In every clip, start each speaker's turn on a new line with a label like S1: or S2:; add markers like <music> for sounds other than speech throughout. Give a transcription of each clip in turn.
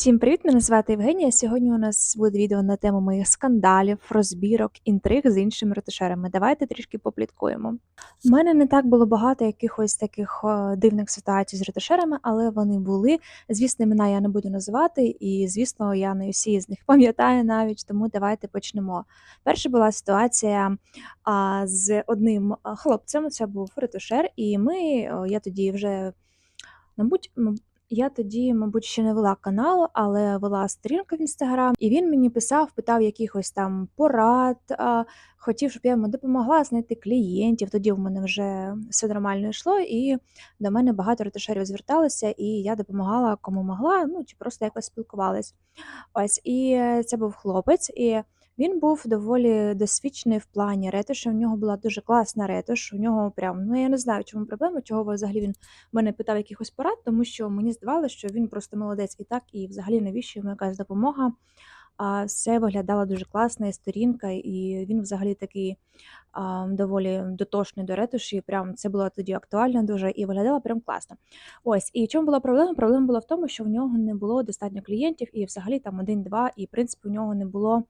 S1: Всім привіт! Мене звати Євгенія. Сьогодні у нас буде відео на тему моїх скандалів, розбірок, інтриг з іншими ретушерами. Давайте трішки попліткуємо. У мене не так було багато якихось таких е, дивних ситуацій з ретушерами, але вони були. Звісно, імена я не буду називати, і звісно, я не всі з них <laughs> пам'ятаю навіть, тому давайте почнемо. Перша була ситуація а, з одним хлопцем. Це був ретушер, і ми я тоді вже. Мабуть, я тоді, мабуть, ще не вела канал, але вела сторінку в інстаграм, і він мені писав, питав якихось там порад, хотів, щоб я йому допомогла знайти клієнтів. Тоді в мене вже все нормально йшло, і до мене багато ретушерів зверталися, і я допомагала кому могла, ну чи просто якось спілкувалась. Ось, і е, це був хлопець, і він був доволі досвідчений в плані ретуші. У нього була дуже класна ретуш. У нього прям, ну я не знаю, в чому проблема, чого взагалі він мене питав якихось порад, тому що мені здавалося, що він просто молодець і так, і взагалі навіщо йому якась допомога. А все виглядало дуже класно, і сторінка, і він взагалі такий а, доволі дотошний до ретуші. Прям це було тоді актуально дуже і виглядало прям класно. Ось і в чому була проблема? Проблема була в тому, що в нього не було достатньо клієнтів, і взагалі там один-два, і в принципі у нього не було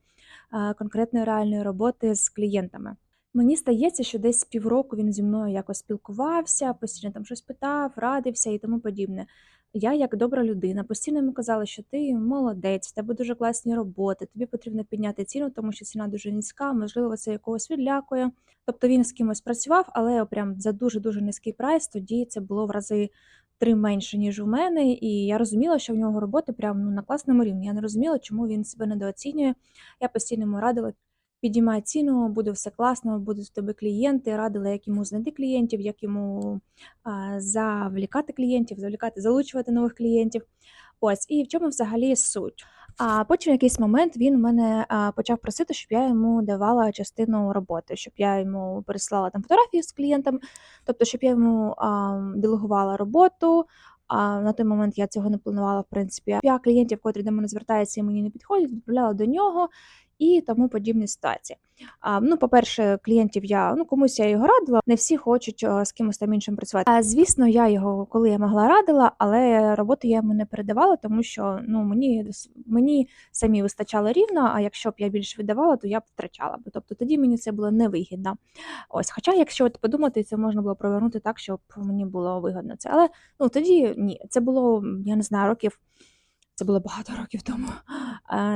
S1: конкретної реальної роботи з клієнтами. Мені здається, що десь півроку він зі мною якось спілкувався, постійно там щось питав, радився і тому подібне. Я, як добра людина, постійно йому казала, що ти молодець, в тебе дуже класні роботи, тобі потрібно підняти ціну, тому що ціна дуже низька, можливо, це якогось відлякує. Тобто він з кимось працював, але прям за дуже-дуже низький прайс, тоді це було в рази три менше, ніж у мене, і я розуміла, що в нього роботи прямо ну, на класному рівні. Я не розуміла, чому він себе недооцінює. Я постійно йому радила підіймай ціну, буде все класно, будуть в тебе клієнти, радила, як йому знайти клієнтів, як йому а, завлікати клієнтів, завлікати, залучувати нових клієнтів. Ось, і в чому взагалі суть. А потім в якийсь момент він мене а, почав просити, щоб я йому давала частину роботи, щоб я йому переслала там фотографії з клієнтом, тобто, щоб я йому делегувала роботу. А на той момент я цього не планувала, в принципі. Я клієнтів, котрі до мене звертаються і мені не підходять, відправляла до нього і тому подібні ситуації. Ну, по-перше, клієнтів я ну комусь я його радила, не всі хочуть а, з кимось там іншим працювати. А звісно, я його, коли я могла радила, але роботу я йому не передавала, тому що ну мені мені самі вистачало рівно. А якщо б я більше віддавала, то я б втрачала б. Тобто тоді мені це було невигідно. Ось, хоча, якщо от подумати, це можна було провернути так, щоб мені було вигідно це. Але ну тоді ні, це було я не знаю років. Це було багато років тому.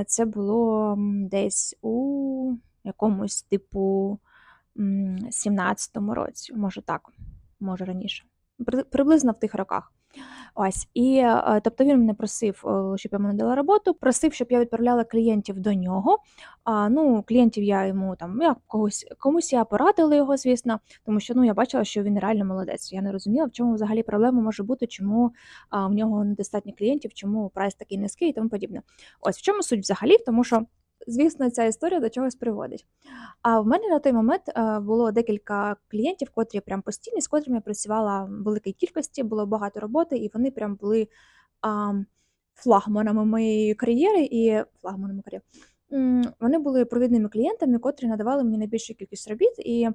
S1: Це було десь у якомусь типу 17-му році, може так, може раніше. Приблизно в тих роках. Ось, і е, тобто він мене просив, е, щоб я йому надала роботу, просив, щоб я відправляла клієнтів до нього. А, Ну, клієнтів я йому там я когось комусь я порадила його, звісно, тому що ну я бачила, що він реально молодець. Я не розуміла, в чому взагалі проблема може бути, чому а, в нього недостатньо клієнтів, чому прайс такий низький і тому подібне. Ось в чому суть взагалі, тому що звісно, ця історія до чогось приводить. А в мене на той момент е, було декілька клієнтів, котрі прям постійні, з котрими я працювала в великій кількості, було багато роботи, і вони прям були а, флагманами моєї кар'єри і флагманами кар'єри. Вони були провідними клієнтами, котрі надавали мені найбільшу кількість робіт. І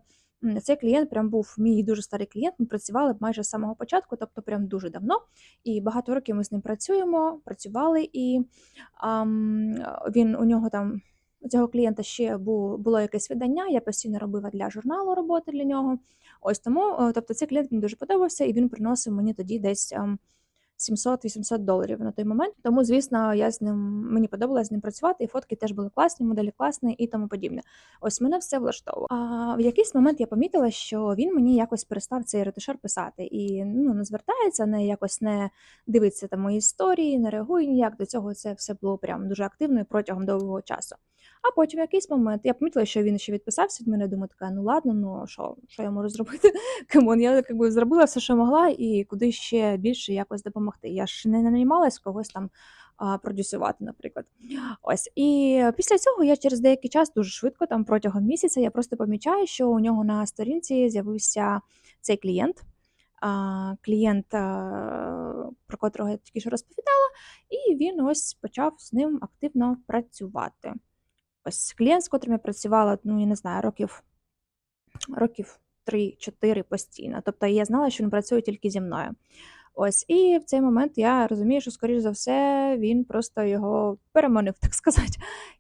S1: цей клієнт прям був мій дуже старий клієнт. Ми працювали майже з самого початку, тобто прям дуже давно. І багато років ми з ним працюємо, працювали, і а, він у нього там. У цього клієнта ще було якесь видання, я постійно робила для журналу роботи для нього. Ось тому, тобто, цей клієнт мені дуже подобався, і він приносив мені тоді десь 700-800 доларів на той момент. Тому, звісно, я з ним мені подобалось з ним працювати, і фотки теж були класні, моделі класні і тому подібне. Ось мене все влаштовувало. А в якийсь момент я помітила, що він мені якось перестав цей ретушер писати і ну не звертається, не якось не дивиться там мої історії, не реагує ніяк. До цього це все було прям дуже активно і протягом довгого часу. А потім в якийсь момент я помітила, що він ще відписався від мене. Думаю, така, ну ладно, ну що що я можу зробити? <laughs> Кимон, я якби зробила все, що могла, і куди ще більше якось допомогти. Я ж не нанімалась когось там продюсувати, наприклад. Ось і після цього я через деякий час дуже швидко, там протягом місяця, я просто помічаю, що у нього на сторінці з'явився цей клієнт. Клієнт, про котрого я тільки що розповідала, і він ось почав з ним активно працювати. Ось клієнт, з котрим я працювала, ну я не знаю, років років 3-4 постійно. Тобто я знала, що він працює тільки зі мною. Ось, і в цей момент я розумію, що, скоріш за все, він просто його переманив, <laughs> так сказати.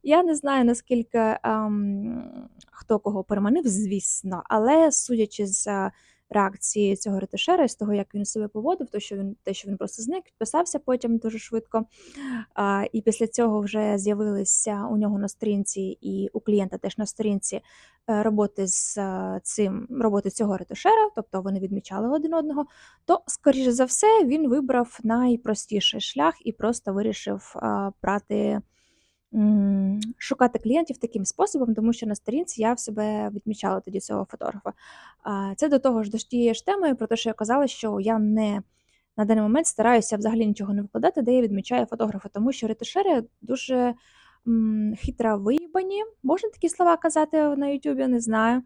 S1: Я не знаю, наскільки ем, хто кого переманив, звісно, але судячи з е, реакції цього ретушера, з того, як він себе поводив, то що він те, що він просто зник, підписався потім дуже швидко. А, І після цього вже з'явилися у нього на сторінці і у клієнта теж на сторінці е, роботи з е, цим роботи цього ретушера, тобто вони відмічали один одного. То, скоріше за все, він вибрав найпростіший шлях і просто вирішив а, брати. Шукати клієнтів таким способом, тому що на сторінці я в себе відмічала тоді цього фотографа. Це до того ж до тієї ж теми, про те, що я казала, що я не на даний момент стараюся взагалі нічого не викладати, де я відмічаю фотографа, тому що ретушери дуже хитро виїбані, можна такі слова казати на Ютубі, не знаю.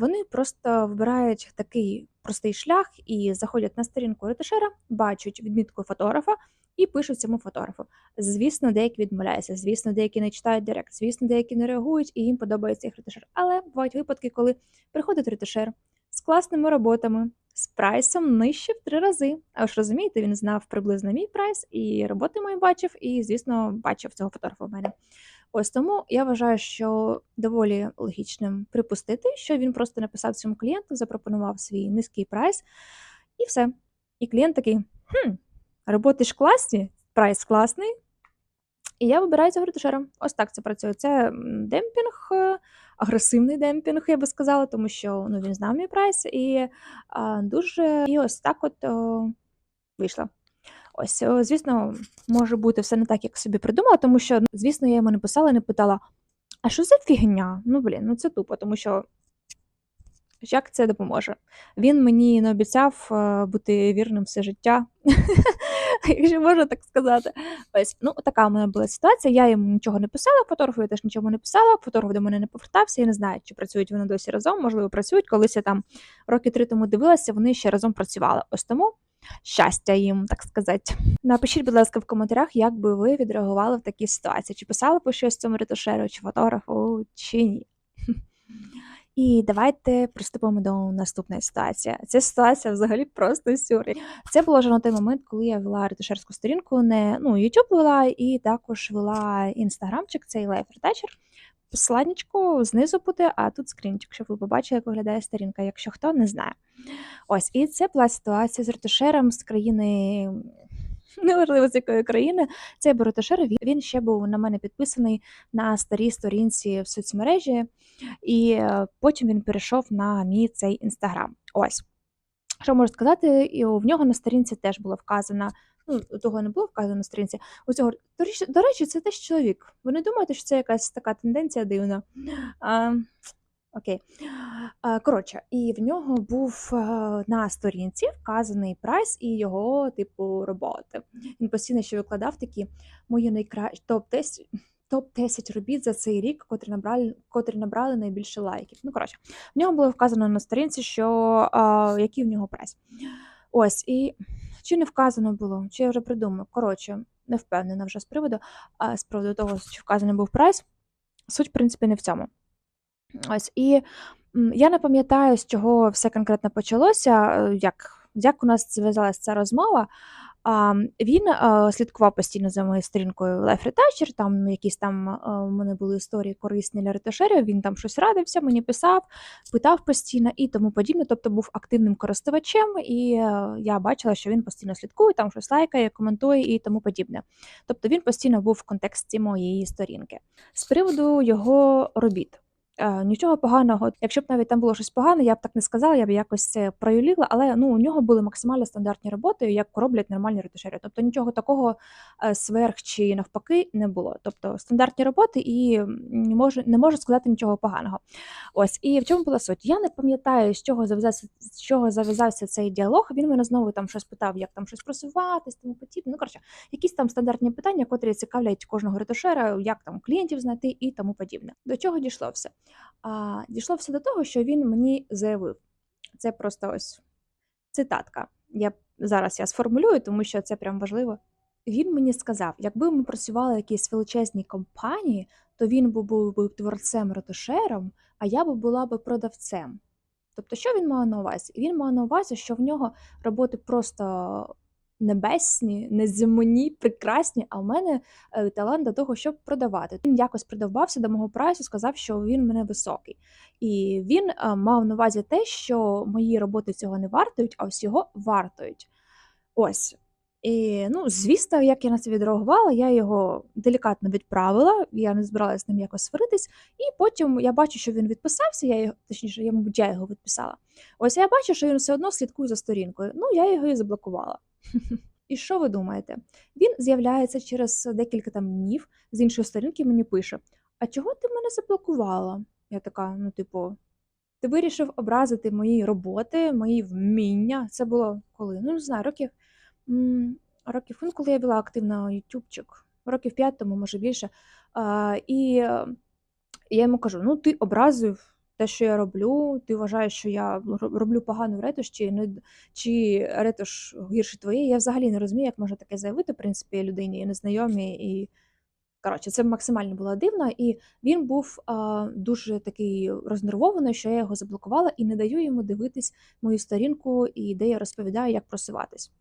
S1: Вони просто вибирають такий простий шлях і заходять на сторінку ретушера, бачать відмітку фотографа і пишуть цьому фотографу. Звісно, деякі відмовляються, звісно, деякі не читають директ, звісно, деякі не реагують і їм подобається їх ретушер. Але бувають випадки, коли приходить ретушер з класними роботами, з прайсом нижче в три рази. А ж розумієте, він знав приблизно мій прайс, і роботи мої бачив, і, звісно, бачив цього фотографа в мене. Ось тому я вважаю, що доволі логічним припустити, що він просто написав цьому клієнту, запропонував свій низький прайс, і все. І клієнт такий: хм, роботи ж класні, прайс класний. І я вибираю цього ретушера. Ось так це працює. Це демпінг, е, агресивний демпінг, я би сказала, тому що ну, він знав мій прайс, і а, дуже і ось так от о, вийшло. Ось, о, звісно, може бути все не так, як собі придумала, тому що, ну, звісно, я йому не писала, не питала, а що за фігня? Ну, блін, ну це тупо, тому що як це допоможе? Він мені не обіцяв е, бути вірним все життя, <laughs> якщо можна так сказати. Ось, ну така у мене була ситуація. Я йому нічого не писала, фотографу я теж нічого не писала, фотограф до мене не повертався. Я не знаю, чи працюють вони досі разом, можливо, працюють. Колись я там роки три тому дивилася, вони ще разом працювали. Ось тому щастя їм, так сказати. Напишіть, будь ласка, в коментарях, як би ви відреагували в такій ситуації. Чи писали б щось цьому ретушеру, чи фотографу, чи ні. І давайте приступимо до наступної ситуації. Ця ситуація взагалі просто сюрі. Це було вже на той момент, коли я вела ретушерську сторінку, не ну, YouTube вела і також вела інстаграмчик, цей Retoucher. Посиланнячко знизу буде, а тут скрінчик, щоб ви побачили, як виглядає сторінка, якщо хто не знає. Ось, і це була ситуація з ретушером з країни <laughs> неважливо з якої країни, цей Бороташер, він ще був на мене підписаний на старій сторінці в соцмережі, і е, потім він перейшов на мій цей інстаграм. Ось. Що можу сказати, і в нього на сторінці теж було вказано. Ну, того не було вказано на сторінці. У цього, до речі, це теж чоловік. Ви не думаєте, що це якась така тенденція дивна? А, Окей. Коротше, і в нього був на сторінці вказаний прайс і його, типу, роботи. Він постійно ще викладав такі мої найкращі топ-10 топ-10 робіт за цей рік, котрі набрали котрі набрали найбільше лайків. Ну, коротше, в нього було вказано на сторінці, що а, який в нього прайс. Ось, і чи не вказано було, чи я вже придумав. Коротше, не впевнена вже з приводу, а з приводу того, чи вказаний був прайс. Суть, в принципі, не в цьому. Ось і я не пам'ятаю, з чого все конкретно почалося, е, як як у нас зв'язалася ця розмова. Він е, слідкував постійно за моєю сторінкою Life Retoucher, там якісь там е, у мене були історії корисні для ретушерів, він там щось радився, мені писав, питав постійно і тому подібне. Тобто був активним користувачем, і я бачила, що він постійно слідкує, там щось лайкає, коментує і тому подібне. Тобто він постійно був в контексті моєї сторінки. З приводу його робіт. Е, нічого поганого. Якщо б навіть там було щось погане, я б так не сказала, я б якось це проюліла, але ну у нього були максимально стандартні роботи, як роблять нормальні ретушери. Тобто нічого такого е, сверх чи навпаки не було. Тобто стандартні роботи і не можу не можу сказати нічого поганого. Ось і в чому була суть? Я не пам'ятаю, з чого зав'язався з чого зав'язався цей діалог. Він мене знову там щось питав, як там щось просуватись, тому подібне. Ну коротше, якісь там стандартні питання, котрі цікавлять кожного ретушера, як там клієнтів знайти і тому подібне. До чого дійшло все? А, Дійшло все до того, що він мені заявив. Це просто ось цитатка. Я Зараз я сформулюю, тому що це прям важливо. Він мені сказав: якби ми працювали в якійсь величезній компанії, то він був би творцем ретушером, а я б була б продавцем. Тобто, що він мав на увазі? Він мав на увазі, що в нього роботи просто небесні, неземні, прекрасні, а в мене е, талант до того, щоб продавати. Він якось придовбався до мого прайсу, сказав, що він мене високий. І він е, мав на увазі те, що мої роботи цього не вартують, а всього вартують. Ось. І, ну, звісно, як я на це відреагувала, я його делікатно відправила, я не збиралася з ним якось сваритись, і потім я бачу, що він відписався, я його, точніше, я, мабуть, я його відписала. Ось я бачу, що він все одно слідкує за сторінкою. Ну, я його і заблокувала. І що ви думаєте? Він з'являється через декілька там днів з іншої сторінки мені пише: А чого ти мене заблокувала? Я така, ну, типу, ти вирішив образити мої роботи, мої вміння. Це було коли? Ну, не знаю, років років, ну, коли я була активна ютубчик, років п'ять тому, може більше. А, і е, я йому кажу: ну, ти образив те, що я роблю, ти вважаєш, що я роблю погану ретуш, чи, не, чи ретуш гірше твоєї. Я взагалі не розумію, як можна таке заявити, в принципі, людині незнайомій. І коротше, це максимально було дивно. І він був а, дуже такий рознервований, що я його заблокувала і не даю йому дивитись мою сторінку, і де я розповідаю, як просуватись.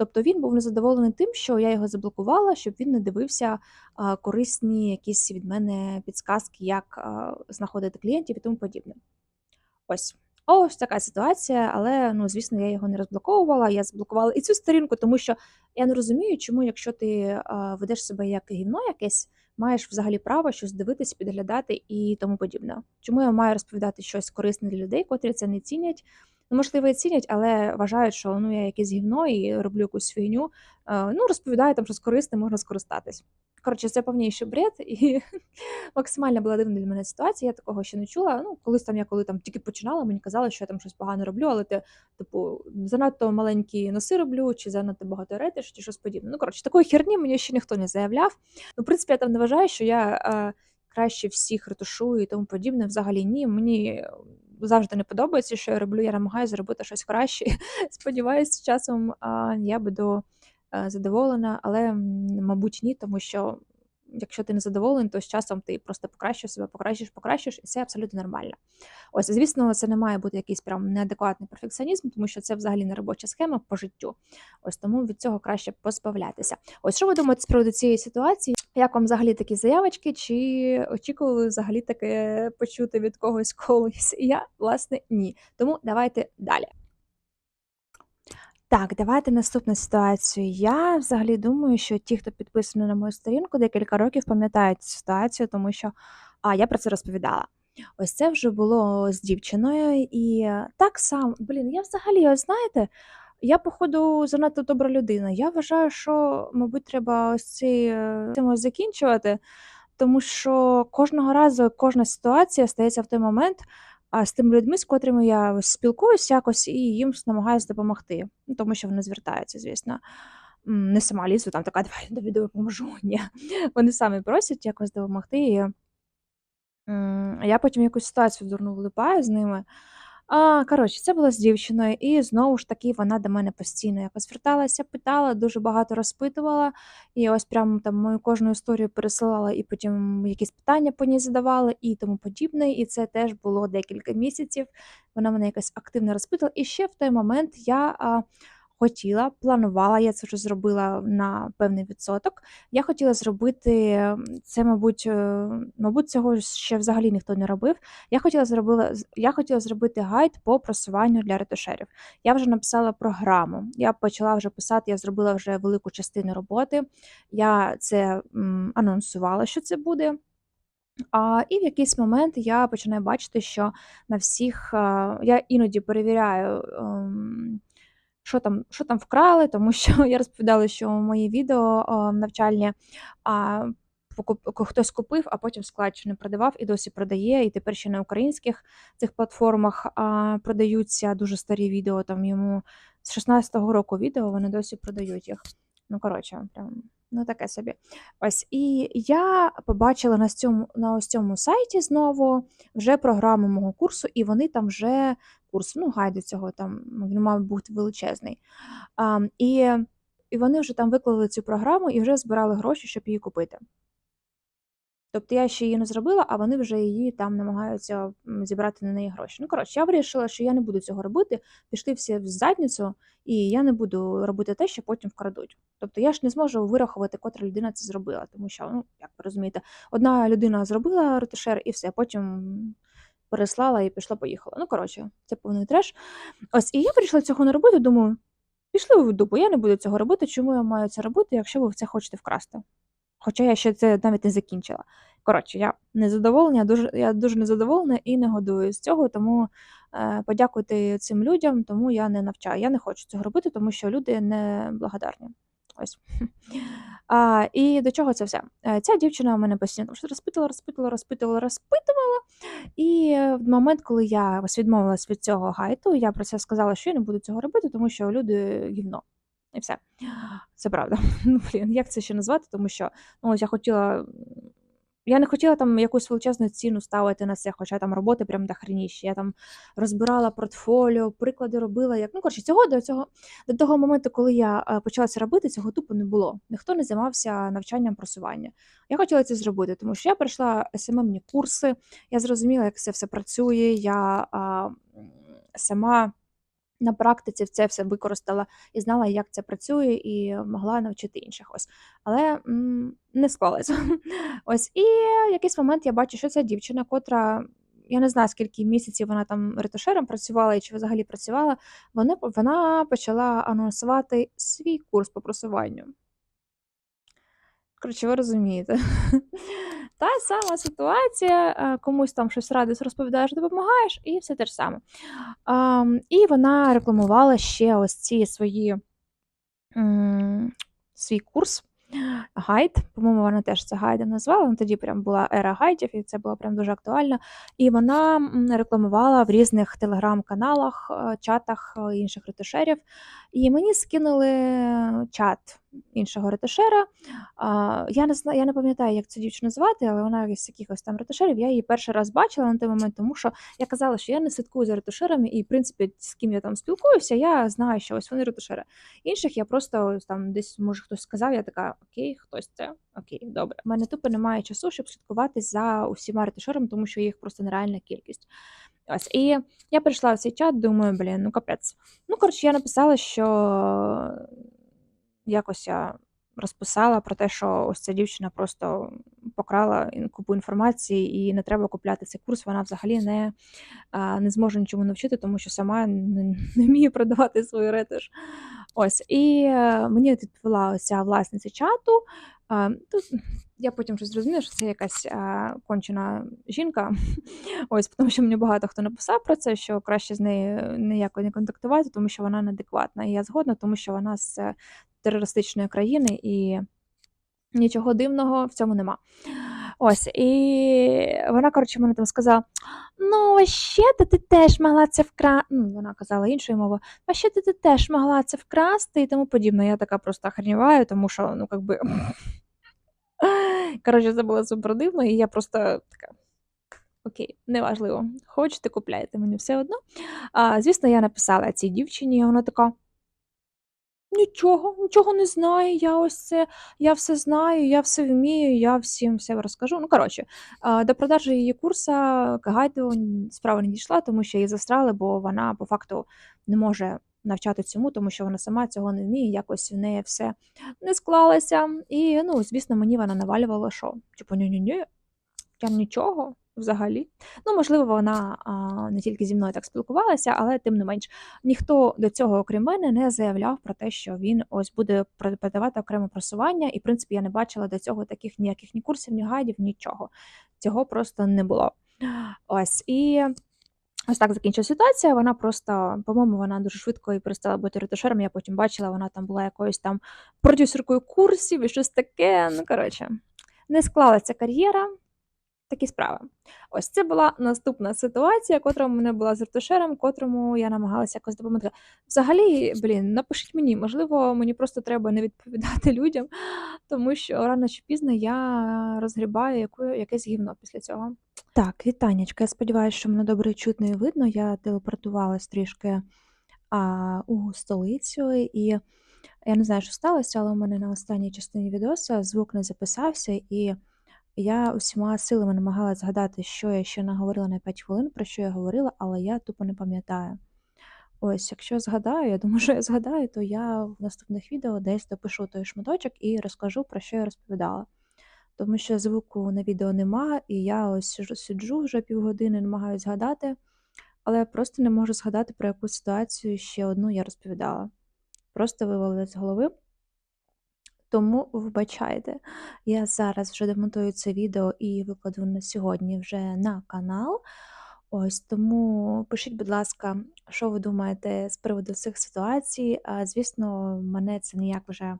S1: Тобто він був незадоволений тим, що я його заблокувала, щоб він не дивився корисні якісь від мене підсказки, як знаходити клієнтів і тому подібне. Ось. Ось така ситуація, але ну, звісно, я його не розблоковувала. Я заблокувала і цю сторінку, тому що я не розумію, чому, якщо ти ведеш себе як гівно якесь, маєш взагалі право щось дивитись, підглядати і тому подібне. Чому я маю розповідати щось корисне для людей, котрі це не цінять? Ну, можливо, і цінять, але вважають, що ну я якесь гівно і роблю якусь фігню. Е, ну, розповідаю там щось корисне, можна скористатись. Коротше, це повніший бред, і <laughs> максимально була дивна для мене ситуація. Я такого ще не чула. Ну, колись там я коли там тільки починала, мені казали, що я там щось погано роблю, але ти, типу, занадто маленькі носи роблю, чи занадто багато ретиш, чи щось подібне. Ну, коротше, такої херні мені ще ніхто не заявляв. Ну, в принципі, я там не вважаю, що я е, краще всіх ретушую і тому подібне. Взагалі ні. Мені завжди не подобається, що я роблю. Я намагаюся зробити щось краще. <laughs> Сподіваюся, з часом я буду е, задоволена, але мабуть ні, тому що якщо ти не задоволений, то з часом ти просто покращиш себе, покращиш, покращиш, і це абсолютно нормально. Ось, звісно, це не має бути якийсь прям неадекватний перфекціонізм, тому що це взагалі не робоча схема по життю. Ось тому від цього краще позбавлятися. Ось що ви думаєте з приводу цієї ситуації? Як вам взагалі такі заявочки? Чи очікували взагалі таке почути від когось колись? Я, власне, ні. Тому давайте далі. Так, давайте наступну ситуацію. Я взагалі думаю, що ті, хто підписаний на мою сторінку, декілька років пам'ятають цю ситуацію, тому що а, я про це розповідала. Ось це вже було з дівчиною, і так само, блін, я взагалі, ось знаєте, я, походу, занадто добра людина. Я вважаю, що, мабуть, треба ось ці, е, цим закінчувати, тому що кожного разу кожна ситуація стається в той момент а, з тими людьми, з котрими я ось спілкуюсь якось і їм намагаюся допомогти. Ну, тому що вони звертаються, звісно. Не сама лізу, там така, давай я тобі допоможу. <laughs> Ні. Вони самі просять якось допомогти. І я потім якусь ситуацію дурну влипаю з ними. А, коротше, це було з дівчиною, і знову ж таки вона до мене постійно якось зверталася, питала, дуже багато розпитувала. І ось прямо там мою кожну історію пересилала, і потім якісь питання по ній задавала і тому подібне. І це теж було декілька місяців. Вона мене якось активно розпитувала. І ще в той момент я а, хотіла, планувала, я це вже зробила на певний відсоток. Я хотіла зробити це, мабуть, е, мабуть, цього ще взагалі ніхто не робив. Я хотіла зробила, я хотіла зробити гайд по просуванню для ретушерів. Я вже написала програму. Я почала вже писати, я зробила вже велику частину роботи. Я це м, анонсувала, що це буде. А, і в якийсь момент я починаю бачити, що на всіх а, я іноді перевіряю, ем, що там, що там вкрали, тому що <laughs> я розповідала, що мої відео навчальні хтось купив, а потім складчину продавав і досі продає. І тепер ще на українських цих платформах продаються дуже старі відео. Там йому з 16-го року відео вони досі продають їх. Ну, коротше, прям ну таке собі. Ось і я побачила на цьому на ось цьому сайті знову вже програму мого курсу, і вони там вже курс, ну гайду цього там він мав бути величезний. А, і, і вони вже там виклали цю програму і вже збирали гроші, щоб її купити. Тобто я ще її не зробила, а вони вже її там намагаються зібрати на неї гроші. Ну, коротше, я вирішила, що я не буду цього робити. Пішли всі в задницю, і я не буду робити те, що потім вкрадуть. Тобто я ж не зможу вирахувати, котра людина це зробила, тому що, ну, як ви розумієте, одна людина зробила ретушер і все, потім переслала і пішла, поїхала. Ну, коротше, це повний треш. Ось, і я вирішила цього не робити, думаю, пішли ви в дупу, я не буду цього робити. Чому я маю це робити, якщо ви це хочете вкрасти? Хоча я ще це навіть не закінчила. Коротше, я незадоволена, дуже, я дуже незадоволена і не годую з цього, тому е, подякуйте цим людям, тому я не навчаю. Я не хочу цього робити, тому що люди не благодарні. Ось. А, і до чого це все? Е, Ця дівчина у мене постійно розпитувала, розпитувала, розпитувала, розпитувала. І в момент, коли я ось відмовилась від цього гайту, я про це сказала, що я не буду цього робити, тому що люди гівно. І все. Це правда. <laughs> Ну, блін, як це ще назвати? Тому що ну, ось я хотіла. Я не хотіла там якусь величезну ціну ставити на це, хоча там роботи прям дохреніші. Я там розбирала портфоліо, приклади робила. Як... Ну, коротше, цього до цього до того моменту, коли я е, почала це робити, цього тупо не було. Ніхто не займався навчанням просування. Я хотіла це зробити, тому що я пройшла СММні курси, я зрозуміла, як це все працює. Я а, сама на практиці це все використала і знала, як це працює, і могла навчити інших. Ось. Але м, не склалося. <laughs> Ось. І в якийсь момент я бачу, що ця дівчина, котра. Я не знаю, скільки місяців вона там ретушером працювала і чи взагалі працювала. Вона, вона почала анонсувати свій курс по просуванню. Коротше, ви розумієте. <laughs> Та сама ситуація, е, комусь там щось радиш, розповідаєш, допомагаєш, і все те ж саме. Ам, і вона рекламувала ще ось ці свої свій курс. Гайд, по-моєму, вона теж це гайдом назвала. Ну, тоді прям була ера гайдів, і це було прям дуже актуально. І вона рекламувала в різних телеграм-каналах, е, чатах е, інших ретушерів. І мені скинули чат іншого ретушера. Я не знаю, я не пам'ятаю, як цю дівчину звати, але вона з якихось там ретушерів. Я її перший раз бачила на той момент, тому що я казала, що я не слідкую за ретушерами, і в принципі, з ким я там спілкуюся, я знаю, що ось вони ретушери. Інших я просто там десь, може, хтось сказав, я така, окей, хтось це, окей, добре. У мене тупо немає часу, щоб слідкувати за усіма ретушерами, тому що їх просто нереальна кількість. Ось, і я прийшла в цей чат, думаю, блін, ну капець. Ну, коротше, я написала, що якось я розписала про те, що ось ця дівчина просто покрала купу інформації, і не треба купляти цей курс. Вона взагалі не, не зможе нічому навчити, тому що сама не, не вміє продавати свою ретиш. Ось, і е, мені відповіла ось ця власниця чату. А, Тут <laughs> я потім вже зрозуміла, що це якась а, кончена жінка. <laughs> Ось, тому що мені багато хто написав про це, що краще з нею ніяко не контактувати, тому що вона неадекватна. І я згодна, тому що вона з е, терористичної країни і нічого дивного в цьому нема. Ось, і вона, коротше, мене там сказала: ну, вообще-то ти теж могла це вкрасти. Ну, вона казала іншою мовою, вообще-то ти ти теж могла це вкрасти і тому подібне. Я така просто охреніваю, тому що, ну, как би. <laughs> Коротше, це було супер дивно, і я просто така. Окей, неважливо. Хочете, купляйте мені все одно. А, Звісно, я написала цій дівчині, і вона така. Нічого, нічого не знаю. Я ось це, я все знаю, я все вмію, я всім все розкажу. Ну, коротше, до продажу її курса гайду справа не дійшла, тому що її застрали, бо вона по факту не може навчати цьому, тому що вона сама цього не вміє, якось в неї все не склалося. І, ну, звісно, мені вона навалювала, що типу, ні-ні-ні, прям нічого взагалі. Ну, можливо, вона а, не тільки зі мною так спілкувалася, але тим не менш, ніхто до цього, окрім мене, не заявляв про те, що він ось буде продавати окреме просування. І, в принципі, я не бачила до цього таких ніяких ні курсів, ні гайдів, нічого. Цього просто не було. Ось і. Ось так закінчила ситуація. Вона просто, по-моєму, вона дуже швидко і перестала бути ретушером. Я потім бачила, вона там була якоюсь там продюсеркою курсів і щось таке. Ну, коротше, не склалася кар'єра. Такі справи. Ось це була наступна ситуація, котра у мене була з ретушером, котрому я намагалася якось допомогти. Взагалі, блін, напишіть мені, можливо, мені просто треба не відповідати <laughs> людям, тому що рано чи пізно я розгрібаю яку, якесь гівно після цього. Так, вітаннячка. Я сподіваюся, що мене добре чутно і видно. Я телепортувалась трішки а, у столицю, і я не знаю, що сталося, але у мене на останній частині відео звук не записався, і Я усіма силами намагалась згадати, що я ще наговорила на 5 хвилин, про що я говорила, але я тупо не пам'ятаю. Ось, якщо згадаю, я думаю, що я згадаю, то я в наступних відео десь допишу той шматочок і розкажу, про що я розповідала. Тому що звуку на відео нема, і я ось сиджу вже півгодини, намагаюсь згадати, але я просто не можу згадати, про яку ситуацію ще одну я розповідала. Просто вивалилось з голови. Тому вибачайте, я зараз вже демонтую це відео і викладу на сьогодні вже на канал. Ось тому пишіть, будь ласка, що ви думаєте з приводу цих ситуацій. Звісно, мене це ніяк вже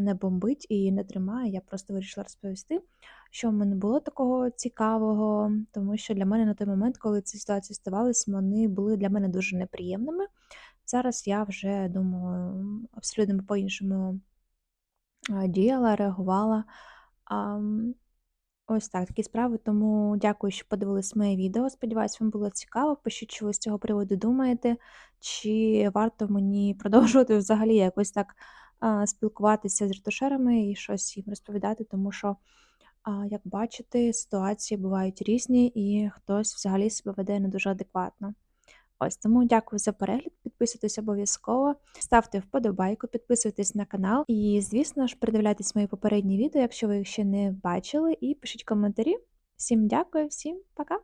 S1: не бомбить і не тримає. Я просто вирішила розповісти, що в мене було такого цікавого, тому що для мене на той момент, коли ці ситуації ставалися, вони були для мене дуже неприємними. Зараз я вже думаю абсолютно по-іншому діяла, реагувала. Ось так, такі справи. Тому дякую, що подивились моє відео. Сподіваюсь, вам було цікаво. Пишіть, що ви з цього приводу думаєте, чи варто мені <laughs> продовжувати взагалі якось так спілкуватися з ретушерами і щось їм розповідати, тому що, як бачите, ситуації бувають різні, і хтось взагалі себе веде не дуже адекватно. Ось тому дякую за перегляд. Підписуйтесь обов'язково, ставте вподобайку, підписуйтесь на канал. І, звісно ж, передивляйтесь мої попередні відео, якщо ви їх ще не бачили, і пишіть коментарі. Всім дякую, всім пока!